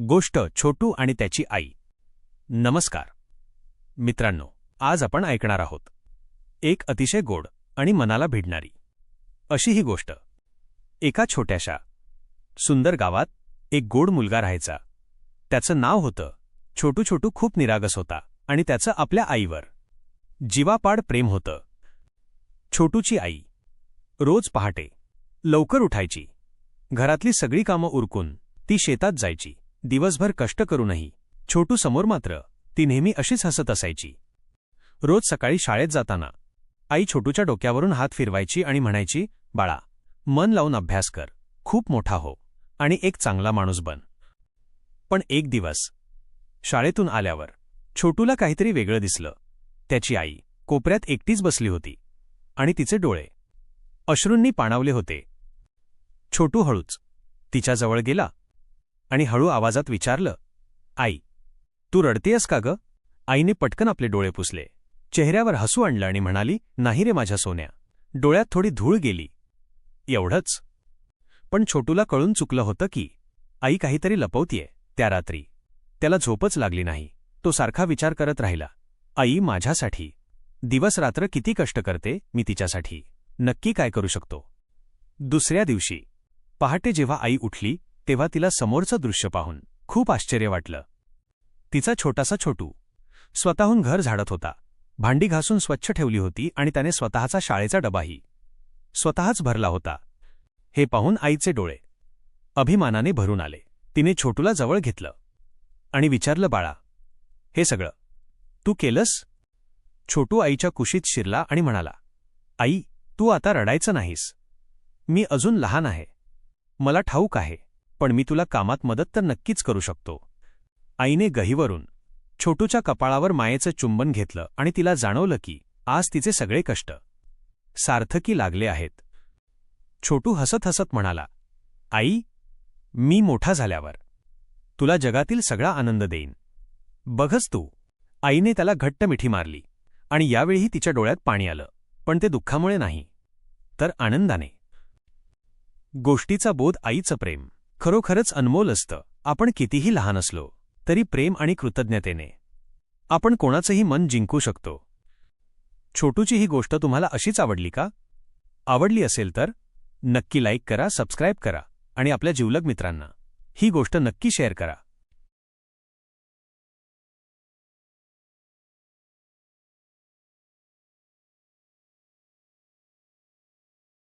गोष्ट छोटू आणि त्याची आई. नमस्कार. मित्रांनो आज आपण ऐकणार आहोत. एक अतिशय गोड आणि मनाला भिडणारी. अशी ही गोष्ट. एका छोट्याशा सुंदर गावात एक गोड मुलगा राहायचा. त्याचं नाव होतं छोटू छोटू खूप निरागस होता आणि त्याचं आपल्या आईवर जीवापाड प्रेम होतं. छोटूची आई रोज पहाटे लवकर उठायची. घरातली सगळी कामं उरकून ती शेतात जायची. दिवसभर कष्ट करूनही. छोटू समोर मात्र ती नेहमी अशीच हसत असायची. रोज सकाळी शाळेत जाताना आई छोटूच्या डोक्यावरून हात फिरवायची आणि म्हणायची बाळा मन लावून अभ्यास कर. खूप मोठा हो आणि एक चांगला माणूस बन. पण एक दिवस शाळेतून आल्यावर छोटूला काहीतरी वेगळं दिसलं. त्याची आई कोपऱ्यात एकटीच बसली होती आणि तिचे डोळे अश्रूंनी पाणावले होते. छोटू हळूच तिच्याजवळ गेला आणि हळू आवाजात विचारलं आई तू रडतेयस का ग? आईने पटकन आपले डोळे पुसले. चेहऱ्यावर हसू आणलं आणि म्हणाली नाही रे माझ्या सोन्या डोळ्यात थोडी धूळ गेली. एवढंच? पण छोटूला कळून चुकलं होतं की आई काहीतरी लपवतीये त्या रात्री. त्याला झोपच लागली नाही. तो सारखा विचार करत राहिला आई माझ्यासाठी. दिवस रात्र किती कष्ट करते मी तिच्यासाठी. नक्की काय करू शकतो? दुसऱ्या दिवशी पहाटे जेव्हा आई उठली तेव्हा तिला समोरचं दृश्य पाहून खूप आश्चर्य वाटलं. तिचा छोटासा छोटू स्वतःहून घर झाडत होता. भांडी घासून स्वच्छ ठेवली होती आणि त्याने स्वतःचा शाळेचा डबाही स्वतःच भरला होता. हे पाहून आईचे डोळे अभिमानाने भरून आले. तिने छोटूला जवळ घेतलं आणि विचारलं बाळा हे सगळं तू केलंस? छोटू आईच्या कुशीत शिरला आणि म्हणाला आई तू आता रडायचं नाहीस. मी अजून लहान आहे. मला ठाऊक आहे. पण मी तुला कामात मदत तर नक्कीच करू शकतो. आईने गहीवरून छोटूच्या कपाळावर मायेचं चुंबन घेतलं आणि तिला जाणवलं की आज तिचे सगळे कष्ट सार्थकी लागले आहेत. छोटू हसत हसत म्हणाला आई मी मोठा झाल्यावर तुला जगातील सगळा आनंद देईन. बघच तू. आईने त्याला घट्ट मिठी मारली आणि यावेळीही तिच्या डोळ्यात पाणी आलं पण ते दुःखामुळे नाही तर आनंदाने. गोष्टीचा बोध आईचं प्रेम. खरोखरच अनमोल असतं. आपण कितीही लहान असलो तरी प्रेम आणि कृतज्ञतेने. आपण कोणाचंही मन जिंकू शकतो. छोटूची ही गोष्ट तुम्हाला अशीच आवडली का? आवडली असेल तर नक्की लाईक करा सबस्क्राईब करा आणि आपल्या जिवलग मित्रांना. ही गोष्ट नक्की शेअर करा.